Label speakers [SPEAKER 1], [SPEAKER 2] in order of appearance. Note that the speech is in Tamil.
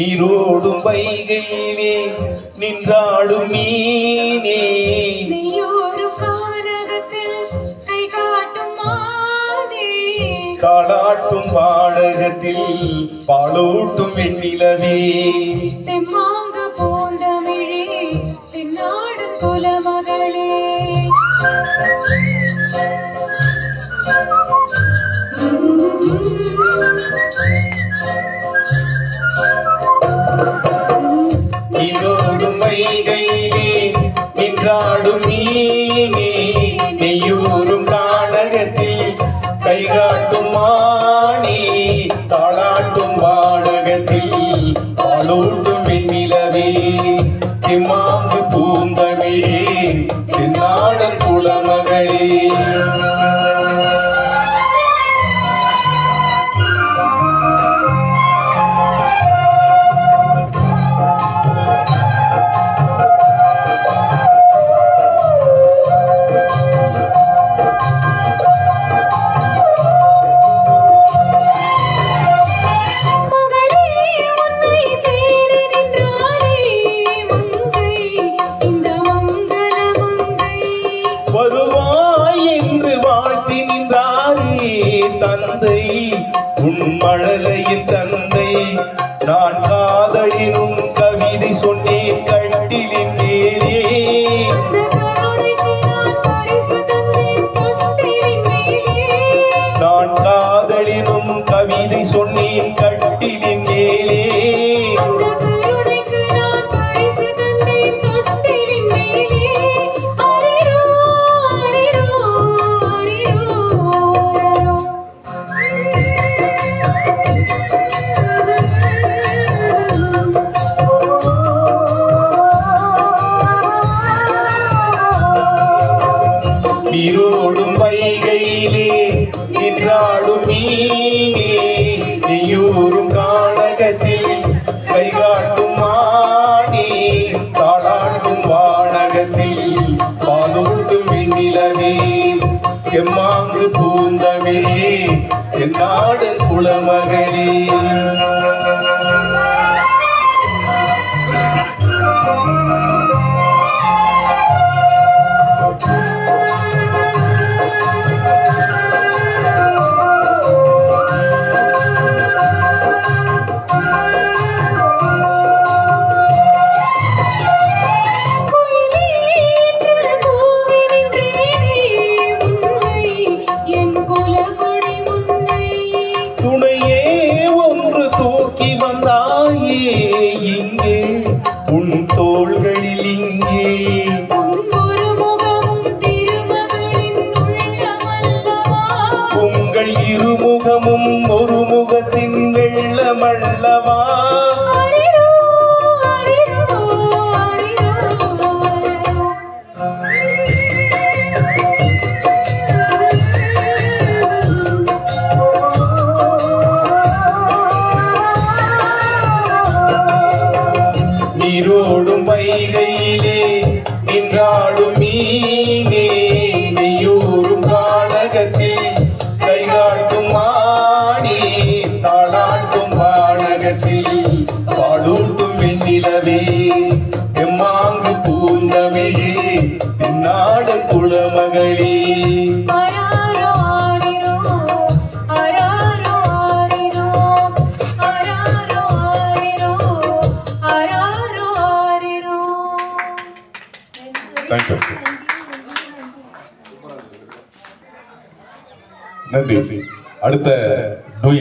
[SPEAKER 1] நீரோடும் வைகையிலே நின்றாடும் மீனே
[SPEAKER 2] நெய்யோரும் கானகத்தில் கை காட்டும் மானே.
[SPEAKER 1] தாளாட்டும் வாடகத்தில் பாலூட்டும் வெண்ணிலவே.
[SPEAKER 2] தெம்மாங்க போந்தமிழே தென்னாடும் குலமகளே.
[SPEAKER 1] பாலூட்டும் நிலவே இம்மாங்கு தந்தை உன் மழலையின் தந்தை நான் காதலினும் கவிதை சொன்னேன் கட்டிலின் மேலே.
[SPEAKER 2] நான்
[SPEAKER 1] காதலினும் கவிதை சொன்னேன் கட்டிலின் நீரோடும் வைகையிலே நின்றாடும் மீனே நீயூரும் கானகத்தில் கைகாட்டும் மானே. தாளாட்டும் வானகத்தில் பாலூட்டும் விண்ணிலவே எம்மாங்கு பூந்தமிழே
[SPEAKER 2] என்
[SPEAKER 1] நாடு குலமகளே.
[SPEAKER 2] அரிரோ
[SPEAKER 1] நீரோடும் வைகையிலே
[SPEAKER 2] அராரோ ஆரிரோ
[SPEAKER 1] தேங்க்யூ நன்றி. அடுத்த